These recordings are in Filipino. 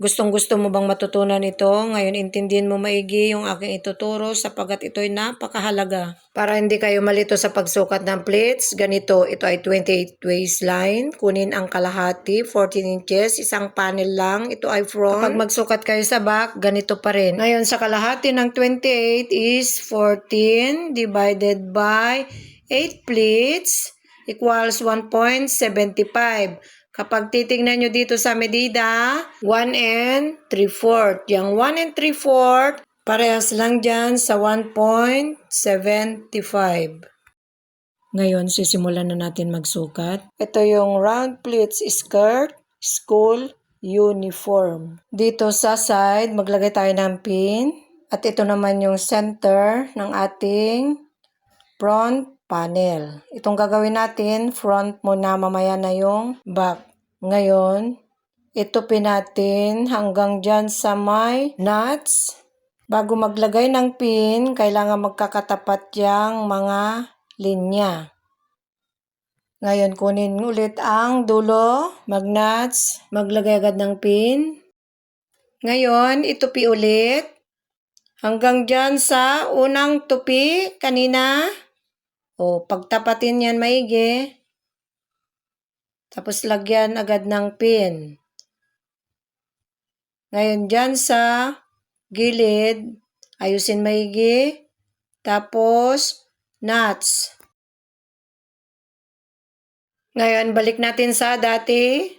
Gustong gusto mo bang matutunan ito? Ngayon intindihin mo maigi yung aking ituturo sapagat ito'y napakahalaga. Para hindi kayo malito sa pagsukat ng plates, ganito, ito ay 28 waistline. Kunin ang kalahati, 14 inches, isang panel lang. Ito ay front. Kapag magsukat kayo sa back, ganito pa rin. Ngayon sa kalahati ng 28 is 14 divided by 8 pleats equals 1.75. Kapag titingnan nyo dito sa medida, 1 and 3 fourth. Yung 1 and 3 fourth, parehas lang dyan sa 1.75. Ngayon, sisimulan na natin magsukat. Ito yung round pleats skirt, school uniform. Dito sa side, maglagay tayo ng pin. At ito naman yung center ng ating front panel. Itong gagawin natin, front muna, mamaya na yung back. Ngayon, ito pin natin hanggang dyan sa may nuts. Bago maglagay ng pin, kailangan magkakatapat yung mga linya. Ngayon, kunin ulit ang dulo, magnuts, maglagay agad ng pin. Ngayon, itupi ulit. Hanggang dyan sa unang tupi kanina. O, pagtapatin yan maigi. Tapos lagyan agad ng pin. Ngayon dyan sa gilid, ayusin maigi. Tapos, nuts. Ngayon, balik natin sa dati.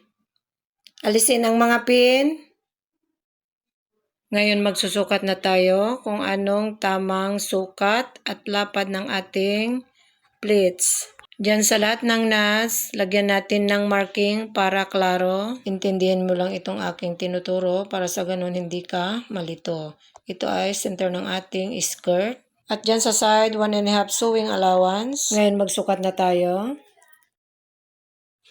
Alisin ang mga pin. Ngayon magsusukat na tayo kung anong tamang sukat at lapad ng ating plates. Diyan sa lahat ng nas, lagyan natin ng marking para klaro. Intindihin mo lang itong aking tinuturo para sa ganun hindi ka malito. Ito ay center ng ating skirt. At dyan sa side, 1 and a half sewing allowance. Ngayon magsukat na tayo.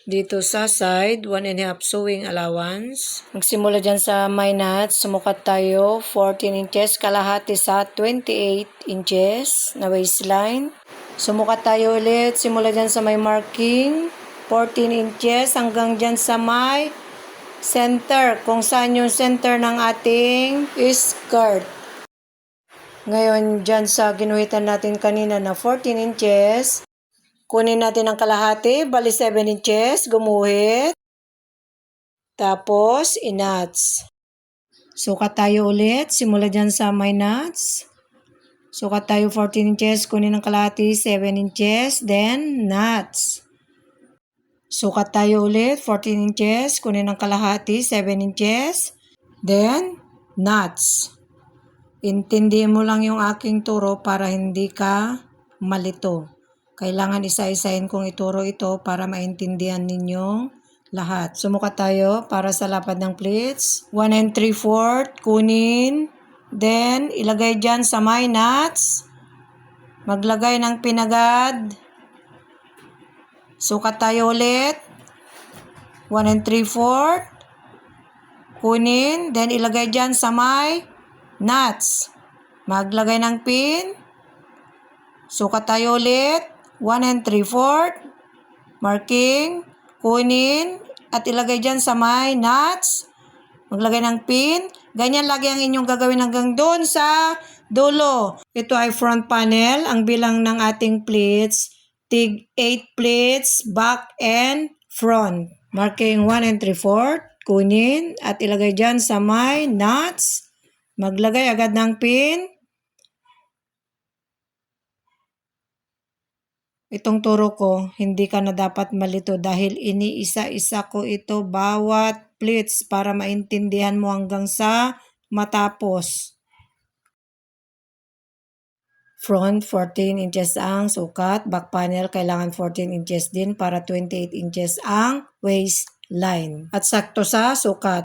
Dito sa side, 1 and a half sewing allowance. Magsimula dyan sa my nuts. Sumukat tayo 14 inches, kalahati sa 28 inches na waistline. Sumukat tayo ulit. Simula dyan sa may marking. 14 inches hanggang dyan sa may center. Kung saan yung center ng ating skirt. Ngayon, dyan sa ginuhitan natin kanina na 14 inches, Kunin natin ang kalahati, bali 7 inches, gumuhit. Tapos, inuts. Sukat tayo ulit, simula dyan sa may nuts. Sukat tayo 14 inches, kunin ang kalahati, 7 inches, then nuts. Sukat tayo ulit, 14 inches, kunin ang kalahati, 7 inches, then nuts. Intindihin mo lang yung aking turo para hindi ka malito. Kailangan isa-isahin kong ituro ito para maintindihan ninyong lahat. Sumukat tayo para sa lapad ng pleats. 1 and 3 fourth, kunin. Then, ilagay dyan sa my nuts. Maglagay ng pinagad. Sukat tayo ulit. 1 and 3 fourth. Kunin. Then, ilagay dyan sa my nuts. Maglagay ng pin. Sukat tayo ulit. 1 and 3 fourth. Marking. Kunin. At ilagay dyan sa may nuts. Maglagay ng pin. Ganyan lagi ang inyong gagawin hanggang doon sa dulo. Ito ay front panel. Ang bilang ng ating pleats. Tig 8 pleats. Back and front. Marking 1 and 3 fourth. Kunin. At ilagay dyan sa may nuts. Maglagay agad ng pin. Itong turo ko, hindi ka na dapat malito dahil iniisa-isa ko ito bawat pleats para maintindihan mo hanggang sa matapos. Front 14 inches ang sukat, back panel kailangan 14 inches din para 28 inches ang waistline. At sakto sa sukat.